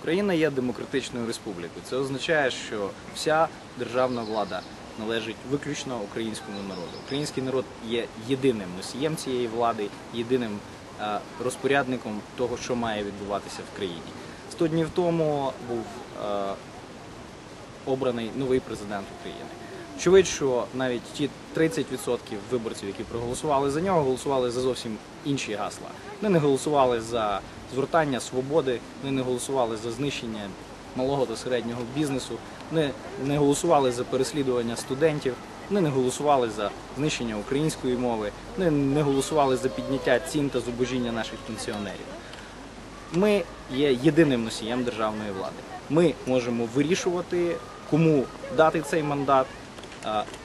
Україна є демократичною республікою. Це означає, що вся державна влада належить виключно українському народу. Український народ є єдиним носієм цієї влади, єдиним е, розпорядником того, що має відбуватися в країні. Сто днів тому був е, обраний новий президент України. Очевидь, що навіть ті 30% виборців, які проголосували за нього, голосували за зовсім інші гасла. Вони не голосували за згортання свободи, вони не голосували за знищення малого та середнього бізнесу, вони не голосували за переслідування студентів, вони не голосували за знищення української мови, вони не голосували за підняття цін та зубожіння наших пенсіонерів. Ми є єдиним носієм державної влади. Ми можемо вирішувати, кому дати цей мандат,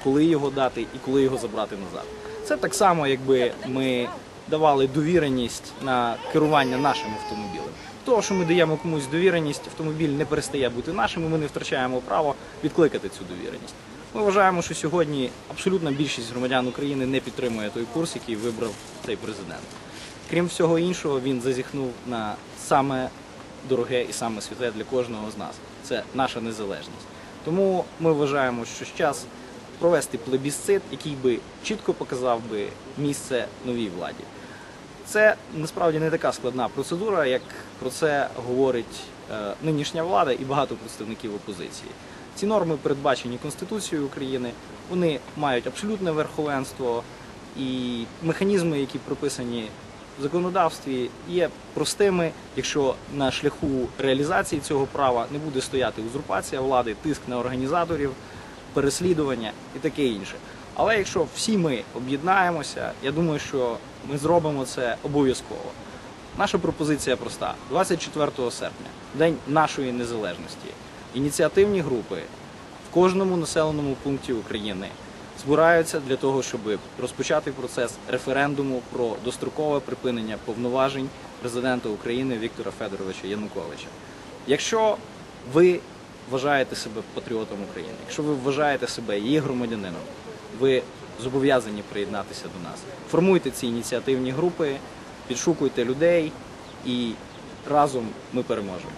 коли його дати і коли його забрати назад. Це так само, якби ми давали довіреність на керування нашим автомобілем. Того, що ми даємо комусь довіреність, автомобіль не перестає бути нашим, і ми не втрачаємо право відкликати цю довіреність. Ми вважаємо, що сьогодні абсолютна більшість громадян України не підтримує той курс, який вибрав цей президент. Крім всього іншого, він зазіхнув на саме дороге і саме святе для кожного з нас. Це наша незалежність. Тому ми вважаємо, що час провести плебісцит, який би чітко показав би місце новій владі. Це насправді не така складна процедура, як про це говорить е, нинішня влада і багато представників опозиції. Ці норми передбачені Конституцією України, вони мають абсолютне верховенство, і механізми, які прописані в законодавстві, є простими, якщо на шляху реалізації цього права не буде стояти узурпація влади, тиск на організаторів, переслідування і таке інше. Але якщо всі ми об'єднаємося, я думаю, що ми зробимо це обов'язково. Наша пропозиція проста: 24 серпня, день нашої незалежності. Ініціативні групи в кожному населеному пункті України збираються для того, щоб розпочати процес референдуму про дострокове припинення повноважень президента України Віктора Федоровича Януковича. Якщо ви вважаєте себе патріотом України, якщо ви вважаєте себе її громадянином, ви зобов'язані приєднатися до нас. Формуйте ці ініціативні групи, підшукуйте людей і разом ми переможемо.